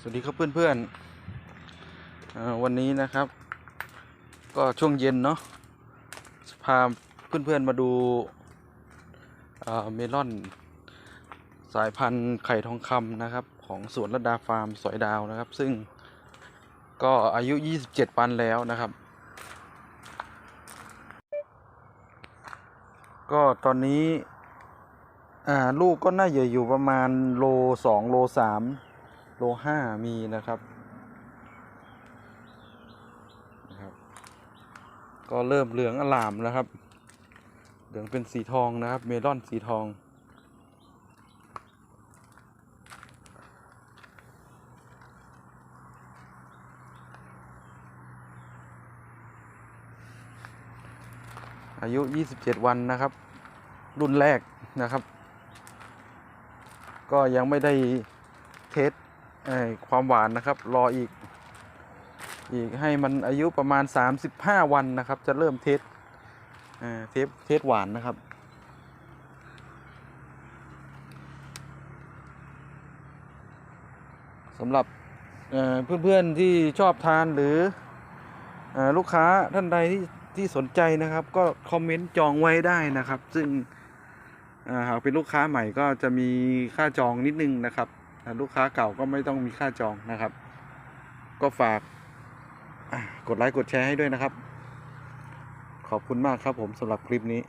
สวัสดีครับเพื่อนๆเอ่อวันนี้นะครับ ก็ช่วงเย็นเนาะพาเพื่อนๆมาดูเเมลอน สายพันธุ์ไข่ทองคำนะครับ ของสวนระดาฟาร์มสอยดาวนะครับ ซึ่งก็อายุ 27 วันแล้วนะครับ ก็ตอนนี้ลูกก็น่าจะอยู่ประมาณโลสองโลสาม โลห้ามีนะครับนะครับ ก็เริ่มเหลืองอลามแล้วครับ เหลืองเป็นสีทองนะครับ เมลอนสีทองอายุ 27 วันนะครับ รุ่นแรกนะครับ ก็ยังไม่ได้เทส ความหวานนะครับ รออีก อีกให้มันอายุประมาณ 35 วันนะครับ จะเริ่มเทสเทสเทสหวานนะครับ สำหรับเพื่อนๆที่ชอบทานหรืออลูกค้าท่านใดที่ที่สนใจนะครับ ก็คอมเมนต์จองไว้ได้นะครับ ซึ่งหากเป็นลูกค้าใหม่ก็จะมีค่าจองนิดนึงนะครับ ลูกค้าเก่าก็ไม่ต้องมีค่าจองนะครับ ก็ฝากกดไลค์กดแชร์ให้ด้วยนะครับ ขอบคุณมากครับผมสำหรับคลิปนี้